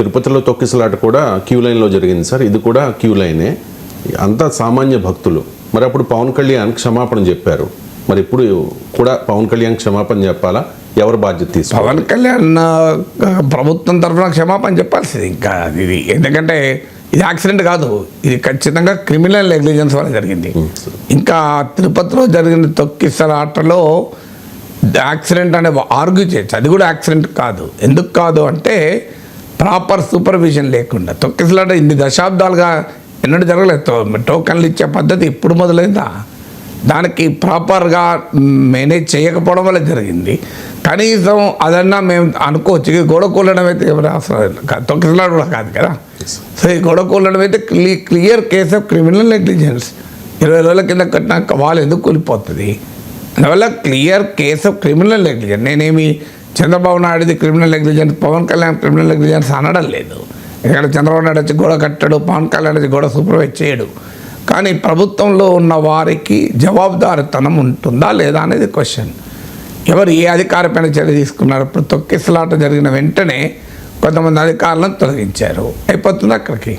తిరుపతిలో తొక్కిసలాట కూడా క్యూ లైన్లో జరిగింది సార్. ఇది కూడా క్యూ లైనే. అంతా సామాన్య భక్తులు. మరి అప్పుడు పవన్ కళ్యాణ్ క్షమాపణ చెప్పారు. మరి ఇప్పుడు కూడా పవన్ కళ్యాణ్ క్షమాపణ చెప్పాలా? ఎవరు బాధ్యత తీసుకోవాలి? పవన్ కళ్యాణ్ ప్రభుత్వం తరఫున క్షమాపణ చెప్పాల్సింది ఇంకా ఇది. ఎందుకంటే ఇది యాక్సిడెంట్ కాదు. ఇది ఖచ్చితంగా క్రిమినల్ నెగ్లిజెన్స్ వల్ల జరిగింది. ఇంకా తిరుపతిలో జరిగిన తొక్కిసలాటలో యాక్సిడెంట్ అనే ఆర్గ్యూ చేయొచ్చు అది కూడా యాక్సిడెంట్ కాదు. ఎందుకు కాదు అంటే ప్రాపర్ సూపర్విజన్ లేకుండా తొక్కిసలాట ఇన్ని దశాబ్దాలుగా ఎన్నడూ జరగలేదు. టోకన్లు ఇచ్చే పద్ధతి ఇప్పుడు మొదలైందా? దానికి ప్రాపర్గా మేనేజ్ చేయకపోవడం వల్ల జరిగింది. కనీసం అదన్నా మేము అనుకోవచ్చు ఇక గోడ కూలడం అయితే ఎవరు అవసరం కాదు తొక్కిసలాట కూడా కాదు కదా? సో ఈ గోడ కూలడం అయితే clear case of criminal negligence. ఇరవై రోజుల కింద కట్టినాక వాళ్ళు ఎందుకు కూలిపోతుంది? అందువల్ల clear case of criminal negligence. నేనేమి Chandrababu నాయుడుది criminal negligence Pawan Kalyan criminal negligence అనడం లేదు. ఎందుకంటే చంద్రబాబు నాయుడు వచ్చి గోడ కట్టాడు పవన్ కళ్యాణ్ వచ్చి గోడ సూపర్వైజ్ చేయడు. కానీ ప్రభుత్వంలో ఉన్న వారికి జవాబుదారితనం ఉంటుందా లేదా అనేది క్వశ్చన్ ఎవరు ఏ అధికారపైన చర్య తీసుకున్నారు ఇప్పుడు తొక్కిసలాట జరిగిన వెంటనే కొంతమంది అధికారులను తొలగించారు. అయిపోతుంది అక్కడికి.